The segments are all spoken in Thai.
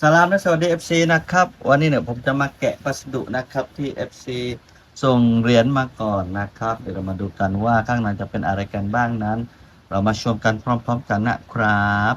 สลามและสวัสดี FC นะครับ วันนี้เนี่ยผมจะมาแกะพัสดุนะครับที่ FC ส่งเหรียญมาก่อนนะครับ เดี๋ยวเรามาดูกันว่าข้างในจะเป็นอะไรกันบ้างนั้น เรามาชมกันพร้อม ๆ กันนะครับ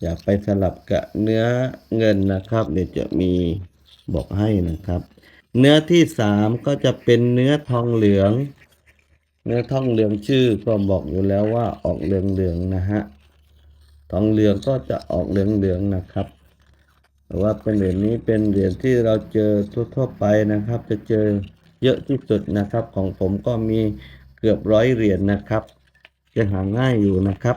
อย่าไปสลับกับเนื้อเงินนะครับ เดี๋ยวจะมีบอกให้นะครับ เนื้อที่สามก็จะเป็นเนื้อทองเหลือง เนื้อทองเหลืองชื่อก็บอกอยู่แล้วว่าออกเหลืองๆนะฮะทองเหลืองก็จะออกเหลืองๆนะครับแต่ว่าเป็นเหรียญนี้เป็นเหรียญที่เราเจอทั่วๆไปนะครับ จะเจอเยอะที่สุดนะครับ ของผมก็มีเกือบร้อยเหรียญนะครับจะหาง่ายอยู่นะครับ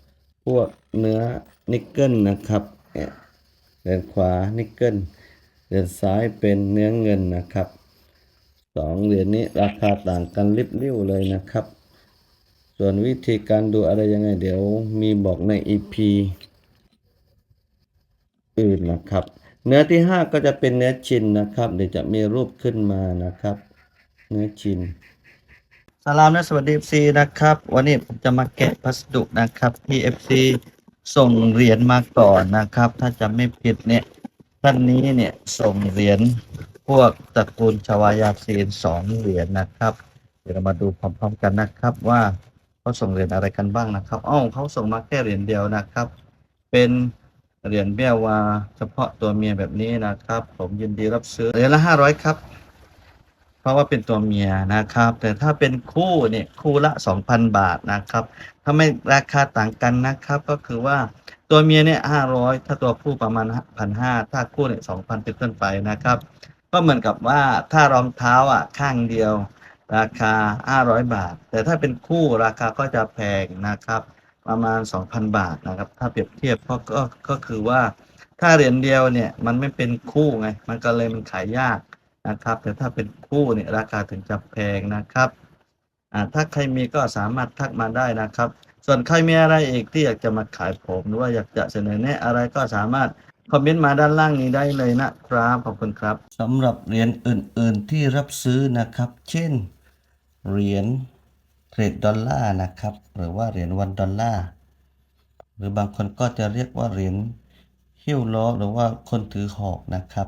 พวกเนื้อนิกเกิลนะครับเนี่ยเดินขวานิกเกิลเดินซ้ายเป็นเนื้อเงินนะครับสองเหรียญนี้ราคาต่างกันลิบลิ่วเลยนะครับ ส่วนวิธีการดูอะไรยังไงเดี๋ยวมีบอกใน EP อื่นนะครับ เนื้อที่ห้าก็จะเป็นเนื้อชินนะครับ เดี๋ยวจะมีรูปขึ้นมานะครับ เนื้อชิน สลามและสวัสดี FC นะครับ วันนี้ผมจะมาแกะพัสดุนะครับที่ FC ส่งเหรียญมาก่อนนะครับ ถ้าจำไม่ผิดเนี่ยท่านนี้เนี่ยส่งเหรียญพวกตระกูลชวายาซีนสองเหรียญนะครับ เดี๋ยวเรามาดูพร้อมๆกันนะครับว่าเขาส่งเหรียญอะไรกันบ้างนะครับอ้าวเขาส่งมาแค่เหรียญเดียวนะครับ เป็นเหรียญเบี้ยวาเฉพาะตัวเมียแบบนี้นะครับ ผมยินดีรับซื้อเหรียญละห้าร้อยครับ เพราะว่าเป็นตัวเมียนะครับ แต่ถ้าเป็นคู่เนี่ยคู่ละ 2,000 บาทนะครับ ถ้าไม่ราคาต่างกันนะครับ ก็คือว่าตัวเมียเนี่ย500ถ้าตัวผู้ประมาณ1,500ถ้าคู่เนี่ย2,000เป็นต้นไปนะครับ ก็เหมือนกับว่าถ้ารองเท้าอะข้างเดียว ราคา500บาท แต่ถ้าเป็นคู่ราคาก็จะแพงนะครับ ประมาณ2,000บาทนะครับ ถ้าเปรียบเทียบก็ก็ก็คือว่าถ้าเหรียญเดียวเนี่ยมันไม่เป็นคู่ไงมันก็เลยมันขายยาก นะครับ แต่ถ้าเป็นคู่เนี่ยราคาถึงจะแพงนะครับอ่าถ้าใครมีก็สามารถทักมาได้นะครับ ส่วนใครมีอะไรอีกที่อยากจะมาขายผมหรือว่าอยากจะเสนอแนะอะไรก็สามารถคอมเมนต์มาด้านล่างนี้ได้เลยนะครับขอบคุณครับสำหรับเหรียญอื่น ๆที่รับซื้อนะครับ เช่นเหรียญเทรดดอลลาร์นะครับ หรือว่าเหรียญวันดอลลาร์หรือบางคนก็จะเรียกว่าเหรียญหิ้วล้อหรือว่าคนถือหอกนะครับ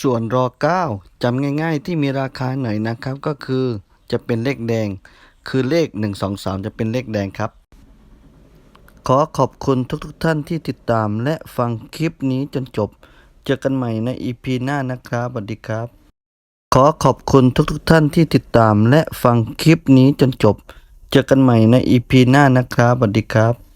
ส่วนรอ 9จำง่าย ๆ ที่มีราคาหน่อยนะครับ ก็คือจะเป็นเลขแดง คือเลข 1 2 3 จะเป็นเลขแดงครับ ขอขอบคุณทุกๆทท่านที่ติดตามและฟังคลิปนี้จนจบ เจอกันใหม่ใน EP หน้านะครับสวัสดีครับขอขอบคุณทุกๆทท่านที่ติดตามและฟังคลิปนี้จนจบเจอกันใหม่ใน EP หน้านะครับสวัสดีครับ